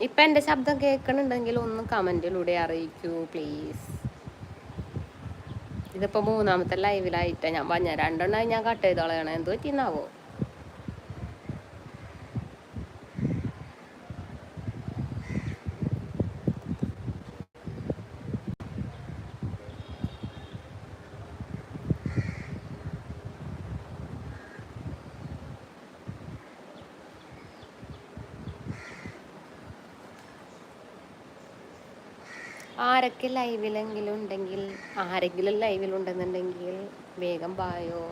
ഇപ്പം എന്റെ ശബ്ദം കേൾക്കണുണ്ടെങ്കിൽ ഒന്ന് കമന്റിലൂടെ അറിയിക്കൂ പ്ലീസ് ഇതിപ്പോൾ മൂന്നാമത്തെ ലൈവിലായിട്ടാ ഞാൻ പറഞ്ഞ. രണ്ടെണ്ണം ഞാൻ കട്ട് ചെയ്തോളയാണ് എന്ത് ആരൊക്കെ ലൈവിലെങ്കിലും ഉണ്ടെങ്കിൽ ആരെങ്കിലും ലൈവിലുണ്ടെന്നുണ്ടെങ്കിൽ വേഗം പായോ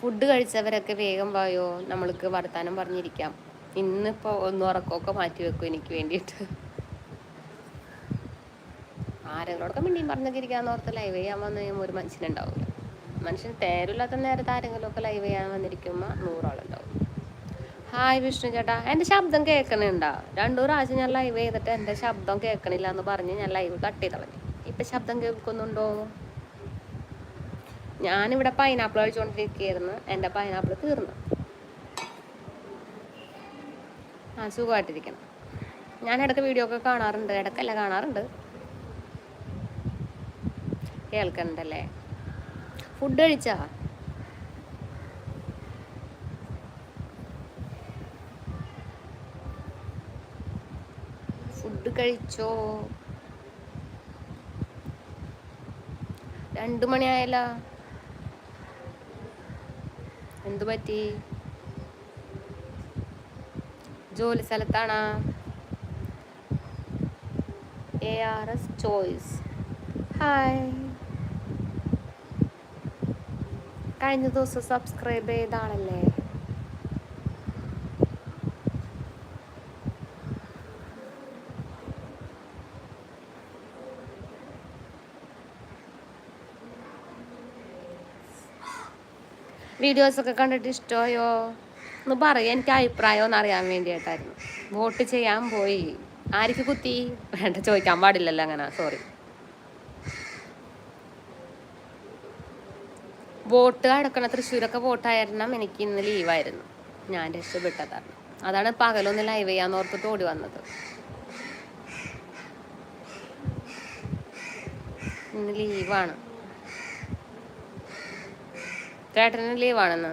ഫുഡ് കഴിച്ചവരൊക്കെ വേഗം പായോ നമ്മൾക്ക് വർത്താനം പറഞ്ഞിരിക്കാം. ഇന്നിപ്പോ ഒന്ന് ഉറക്കമൊക്കെ മാറ്റി വെക്കും എനിക്ക് വേണ്ടിയിട്ട്. ആരെങ്കിലോടൊക്കെ മിണ്ടിയും പറഞ്ഞൊക്കെ ഇരിക്കാന്ന് ഓർത്ത് ലൈവ് ചെയ്യാൻ വന്നു കഴിയുമ്പോൾ ഒരു മനുഷ്യനുണ്ടാവില്ല മനുഷ്യൻ തേരില്ലാത്ത നേരത്തെ ആരെങ്കിലുമൊക്കെ ലൈവ് ചെയ്യാൻ വന്നിരിക്കുമ്പോൾ നൂറാളുണ്ടാവും ഹായ് വിഷ്ണു ചേട്ടാ. എന്റെ ശബ്ദം കേൾക്കണുണ്ടോ? രണ്ടു പ്രാവശ്യം ഞാൻ ലൈവ് ചെയ്തിട്ട് എന്റെ ശബ്ദം കേൾക്കണില്ല എന്ന് പറഞ്ഞ് ഞാൻ ലൈവ് കട്ട് ചെയ്ത് കളഞ്ഞു ഇപ്പം ശബ്ദം കേൾക്കുന്നുണ്ടോ? ഞാനിവിടെ പൈനാപ്പിൾ കഴിച്ചുകൊണ്ടിരിക്കുകയായിരുന്നു എന്റെ പൈനാപ്പിൾ തീർന്നു. ആ സുഖമായിട്ടിരിക്കണം ഞാൻ ഇടയ്ക്ക് വീഡിയോ ഒക്കെ കാണാറുണ്ട്. ഇടയ്ക്കല്ല കാണാറുണ്ട്. കേൾക്കണ്ടല്ലേ? ഫുഡ് കഴിച്ചാ ഫുഡ് കഴിച്ചോ? രണ്ടു മണിയായല്ല. എന്തു പറ്റി? ജോലി സ്ഥലത്താണാ? A R S choice. Hi. കഴിഞ്ഞ ദിവസം സബ്സ്ക്രൈബ് ചെയ്ത ആളല്ലേ? വീഡിയോസ് ഒക്കെ കണ്ടിട്ട് ഇഷ്ടമായോ? ഒന്ന് പറയും എനിക്ക് അഭിപ്രായം ഒന്ന് അറിയാൻ വേണ്ടിയിട്ടായിരുന്നു. വോട്ട് ചെയ്യാൻ പോയി. ആർക്ക് കുത്തി? വേണ്ട ചോദിക്കാൻ പാടില്ലല്ലോ അങ്ങനെ. സോറി വോട്ട് അടക്കണ തൃശ്ശൂരൊക്കെ വോട്ടായിരുന്നു എനിക്ക് ഇന്ന് ലീവായിരുന്നു. ഞാൻ രക്ഷപ്പെട്ടതാണ്. അതാണ് പകലൊന്ന് ലൈവ് ചെയ്യാന്ന് ഓർത്തിട്ട് ഓടി വന്നത്. ഇന്ന് ലീവാണ്. ചേട്ടന് ലീവാണെന്ന്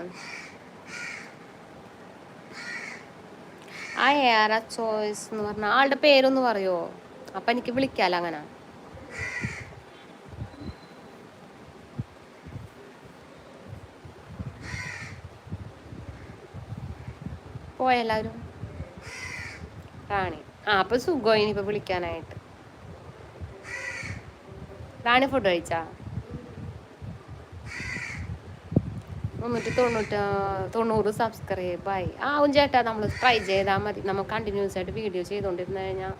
ആ ഏറെ ചോയ്സ് എന്ന് പറഞ്ഞ ആളുടെ പേരൊന്ന് പറയുമോ അപ്പൊ എനിക്ക് വിളിക്കാല്ലോ അങ്ങനെ. പോയെല്ലാവരും റാണി. ആ അപ്പൊ സുഖം ഇനിയിപ്പോ വിളിക്കാനായിട്ട്. റാണി ഫുഡ് കഴിച്ചാ? മുന്നൂറ്റി തൊണ്ണൂറ്റ തൊണ്ണൂറ് സബ്സ്ക്രൈബ് ആയി. ആവും ചേട്ടാ നമ്മൾ ട്രൈ ചെയ്താൽ മതി. നമ്മൾ കണ്ടിന്യൂസ് ആയിട്ട് വീഡിയോ ചെയ്തുകൊണ്ടിരുന്നു കഴിഞ്ഞാൽ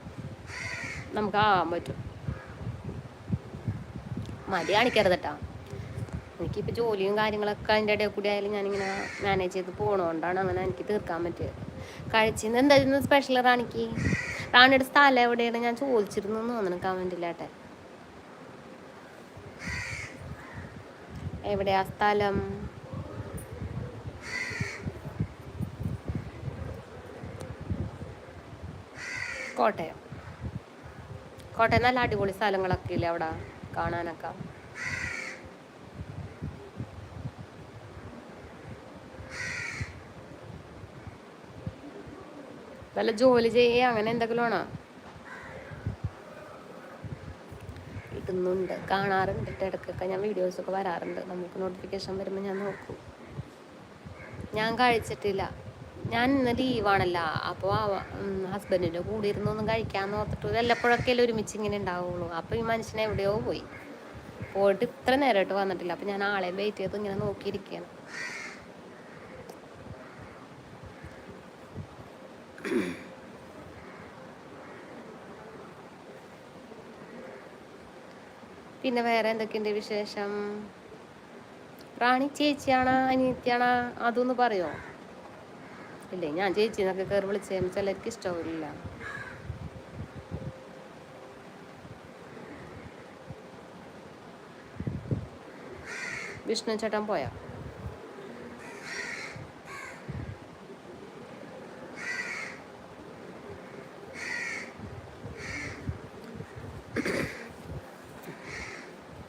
നമുക്ക് ആവാൻ പറ്റും. മടി കാണിക്കരുതട്ടാ എനിക്കിപ്പോൾ ജോലിയും കാര്യങ്ങളൊക്കെ അതിന്റെ ഇടയിൽ കൂടി ആയാലും ഞാനിങ്ങനെ മാനേജ് ചെയ്ത് പോകണോണ്ടാണ് അങ്ങനെ എനിക്ക് തീർക്കാൻ പറ്റിയത്. കഴിച്ചിന്ന് എന്തായിരുന്നു സ്പെഷ്യൽ റാണിക്ക്? റാണിയുടെ സ്ഥലം എവിടെയാണ് ഞാൻ ചോദിച്ചിരുന്നു എന്ന് തോന്നുന്നു കമന്റിലാട്ടെ എവിടെയാ സ്ഥലം? കോട്ടയം. കോട്ടയം നല്ല അടിപൊളി സ്ഥലങ്ങളൊക്കെ ഇല്ലേ അവിടെ കാണാനൊക്കെ? വല്ല ജോലി ചെയ്യുക അങ്ങനെ എന്തെങ്കിലും ആണോ? ഇടുന്നുണ്ട്. കാണാറുണ്ട് ഇടക്കൊക്കെ ഞാൻ വീഡിയോസ് ഒക്കെ വരാറുണ്ട്. നമുക്ക് നോട്ടിഫിക്കേഷൻ വരുമ്പോൾ ഞാൻ നോക്കും. ഞാൻ കഴിച്ചിട്ടില്ല. ഞാൻ ഇന്ന് ലീവാണല്ല. അപ്പോൾ ഹസ്ബൻഡിന്റെ കൂടെ ഇരുന്നൊന്നും കഴിക്കാമെന്ന് ഓർത്തിട്ട് വല്ലപ്പോഴൊക്കെ ഒരുമിച്ച് ഇങ്ങനെ ഉണ്ടാവുള്ളൂ. അപ്പോൾ ഈ മനുഷ്യനെ എവിടെയോ പോയി. പോയിട്ട് ഇത്ര നേരമായിട്ട് വന്നിട്ടില്ല. അപ്പോൾ ഞാൻ ആളെ വെയിറ്റ് ചെയ്ത് ഇങ്ങനെ നോക്കിയിരിക്കുകയാണ് പിന്നെ വേറെ എന്തൊക്കെയുണ്ട് വിശേഷം? റാണി ചേച്ചിയാണോ? അനിയത്തിയാണോ? അതൊന്ന് പറയോ? ഇല്ലേ ഞാൻ ചേച്ചി എന്നൊക്കെ കയറി വിളിച്ച് ചിലർക്ക് ഇഷ്ടമില്ല. വിഷ്ണു ചേട്ടൻ പോയാ?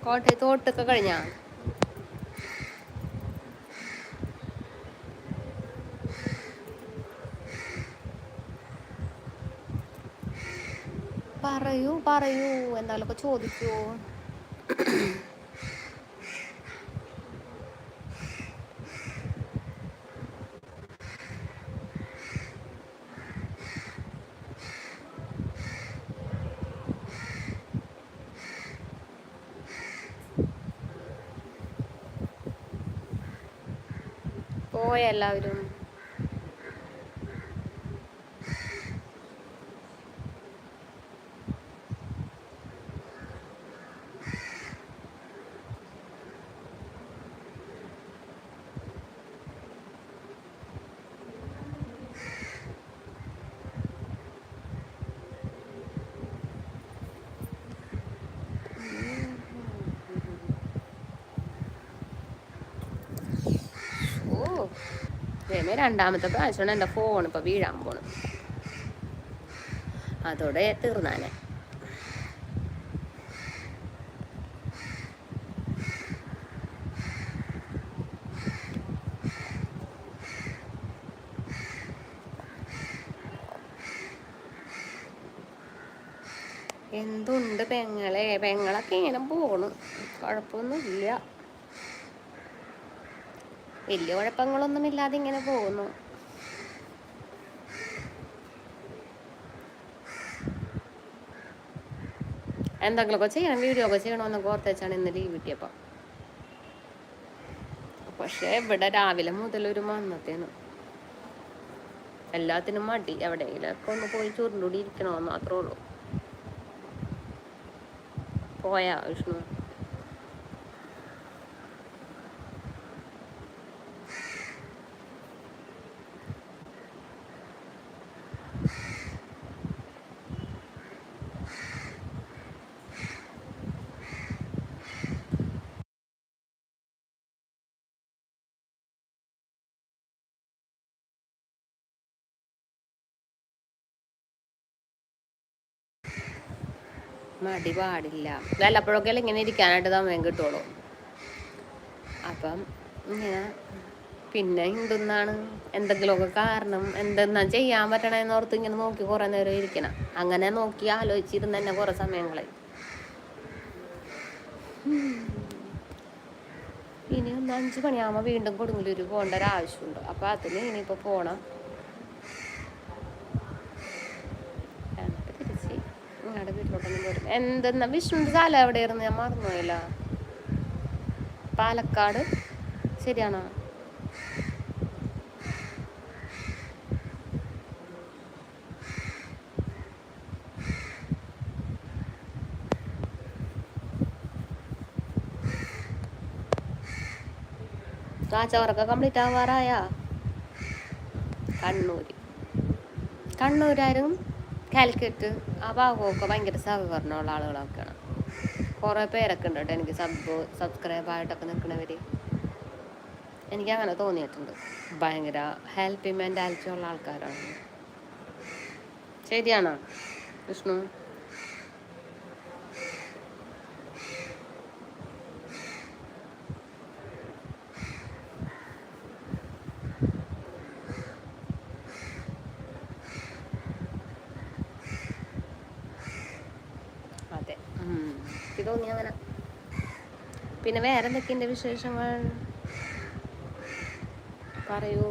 കോട്ടയത്തോട്ടൊക്കെ കഴിഞ്ഞാ? പറയൂ പറയൂ എന്തായാലും ചോദിക്കൂ. പോയ എല്ലാവരും. രമേ രണ്ടാമത്തെ പ്രാവശ്യമാണ് എന്റെ ഫോൺ ഇപ്പൊ വീഴാൻ പോണു അതോടെ തീർന്നാനെ. എന്തുണ്ട് പെങ്ങളെ? പെങ്ങളൊക്കെ ഇങ്ങനെ പോണു. കുഴപ്പമൊന്നുമില്ല. വലിയ കുഴപ്പങ്ങളൊന്നും ഇല്ലാതെ ഇങ്ങനെ പോകുന്നു. എന്തെങ്കിലുമൊക്കെ ചെയ്യണം വീഡിയോ ഒക്കെ ചെയ്യണമെന്നൊക്കെ ഓർത്തേച്ചാണ് ഇന്ന് ലീവ് കിട്ടിയപ്പോൾ പക്ഷേ ഇവിടെ രാവിലെ മുതൽ ഒരു മന്നത്തേനു. എല്ലാത്തിനും മടി. എവിടെയെങ്കിലൊക്കെ ഒന്ന് പോയി ചുരുണ്ടുകൂടി ഇരിക്കണമെന്ന് മാത്രമേ ഉള്ളൂ. പോയാ വിഷ്ണു. മടി പാടില്ല. വല്ലപ്പോഴൊക്കെ ഇങ്ങനെ ഇരിക്കാനായിട്ട് സമയം കിട്ടുള്ളൂ. അപ്പം ഇങ്ങനെ പിന്നെ ഹിന്ദുന്നാണ് എന്തെങ്കിലുമൊക്കെ കാരണം എന്തെന്നാ ചെയ്യാൻ പറ്റണമെന്ന് ഓർത്ത് ഇങ്ങനെ നോക്കി കുറേ നേരം ഇരിക്കണം. അങ്ങനെ നോക്കി ആലോചിച്ചിരുന്ന തന്നെ കുറേ സമയങ്ങളായി ഇനി ഒന്ന് അഞ്ച് മണിയാകുമ്പോൾ വീണ്ടും കൊടുങ്ങല്ലൂർ പോകേണ്ട ഒരു ആവശ്യമുണ്ട് അപ്പോൾ അതിന് ഇനിയിപ്പോൾ പോകണം തിരിച്ച് വിഷ്ണു വീട്ടിലോട്ടൊന്നും എവിടെ വിഷ്ണുവിന്റെ സ്ഥലം എവിടെയായിരുന്നു? ഞാൻ മറന്നുപോയില്ല. പാലക്കാട്. ശരിയാണോ? രാജവർക്ക കംപ്ലീറ്റ് ആവാറായ? കണ്ണൂർ കണ്ണൂരാരും കാലിക്കറ്റ് ആ ഭാഗമൊക്കെ ഭയങ്കര സഹകരണമുള്ള ആളുകളൊക്കെയാണ്. കുറേ പേരൊക്കെ ഉണ്ട് കേട്ടോ എനിക്ക് സബ് സബ്സ്ക്രൈബ് ആയിട്ടൊക്കെ നിൽക്കണവർ എനിക്ക് അങ്ങനെ തോന്നിയിട്ടുണ്ട്. ഭയങ്കര ഹെൽപ്പി മെന്റാലിറ്റി ഉള്ള ആൾക്കാരാണ്. ശരിയാണോ വിഷ്ണു? തോന്നി അങ്ങനെ. പിന്നെ വേറെ എന്തൊക്കെയുണ്ട് വിശേഷങ്ങൾ? പറയൂ.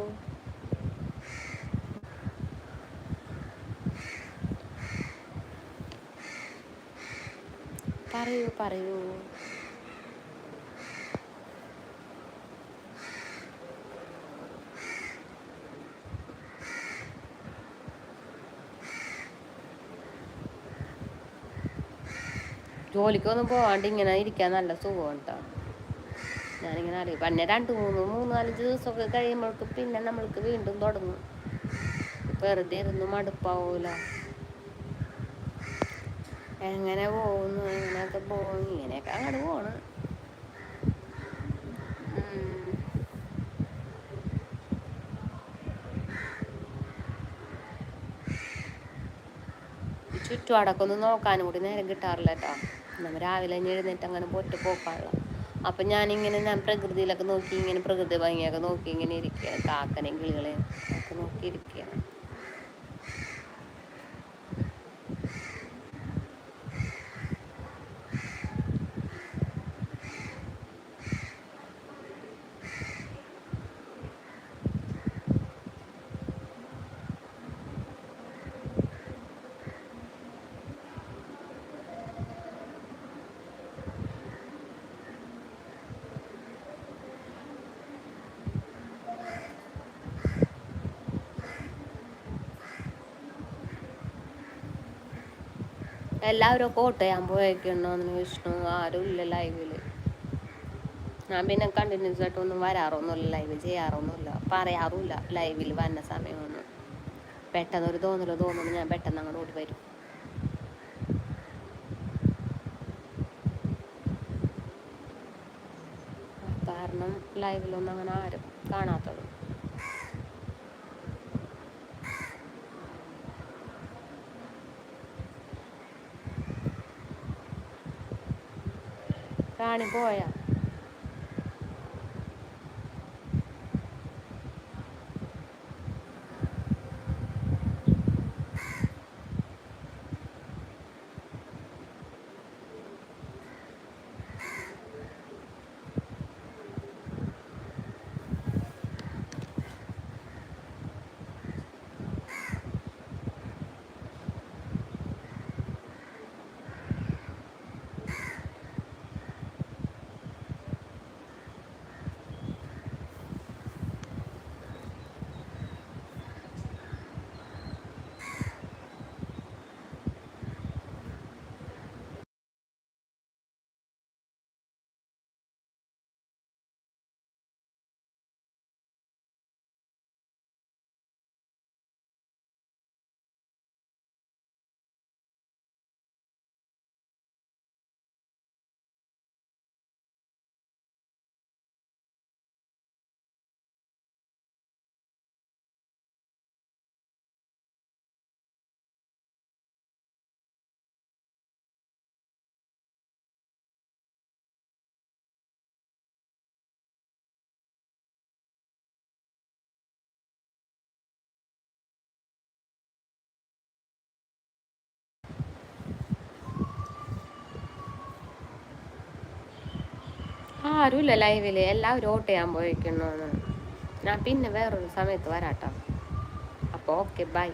പറയൂ പറയൂ. ജോലിക്കൊന്നും പോവാണ്ട് ഇങ്ങനെ ഇരിക്കാൻ നല്ല സുഖമാണ് കേട്ടോ ഞാനിങ്ങനെ അറിയും പിന്നെ രണ്ട് മൂന്ന് മൂന്ന് നാലഞ്ച് ദിവസമൊക്കെ കഴിയുമ്പോഴേക്ക് പിന്നെ നമ്മൾക്ക് വീണ്ടും തുടങ്ങും. വെറുതെ ഇരുന്ന് മടുപ്പാവൂല. എങ്ങനെ പോകുന്നു? എങ്ങനെയൊക്കെ പോകുന്നു? ഇങ്ങനെയൊക്കെ അങ്ങോട്ട് പോണ്. ചുറ്റുപാടൊക്കെ ഒന്ന് നോക്കാനും കൂടി നേരം കിട്ടാറില്ല കേട്ടോ നമ്മൾ രാവിലെ തന്നെ എഴുന്നേറ്റ് അങ്ങനെ പോറ്റ് പോക്കാനുള്ള. അപ്പം ഞാനിങ്ങനെ ഞാൻ പ്രകൃതിയിലൊക്കെ നോക്കി ഇങ്ങനെ പ്രകൃതി ഭംഗിയൊക്കെ നോക്കി ഇങ്ങനെ ഇരിക്കുകയാണ്. കാക്കനെയും കിളികളെയും ഒക്കെ നോക്കി ഇരിക്കുകയാണ്. എല്ലാവരും കോട്ടയം പോയേക്കണോന്ന് വിഷ്ണു. ആരും ഇല്ല ലൈവിൽ ഞാൻ പിന്നെ കണ്ടിന്യൂസ് ആയിട്ട് ഒന്നും വരാറൊന്നുമില്ല ലൈവ് ചെയ്യാറൊന്നുമില്ല. പറയാറുമില്ല ലൈവിൽ വന്ന സമയമൊന്നും. പെട്ടെന്ന് ഒരു തോന്നലോ തോന്നുന്നു ഞാൻ പെട്ടെന്ന് അങ്ങോട്ട് ഓടി വരും. കാരണം ലൈവിലൊന്നും അങ്ങനെ ആരും കാണാത്തത്. റാണി പോയാ ഇല്ല ലൈവിൽ എല്ലാവരും ഓട്ട് ചെയ്യാൻ പോയിക്കുന്നു. ഞാൻ പിന്നെ വേറൊരു സമയത്ത് വരാട്ടോ. അപ്പോൾ ഓക്കെ ബൈ.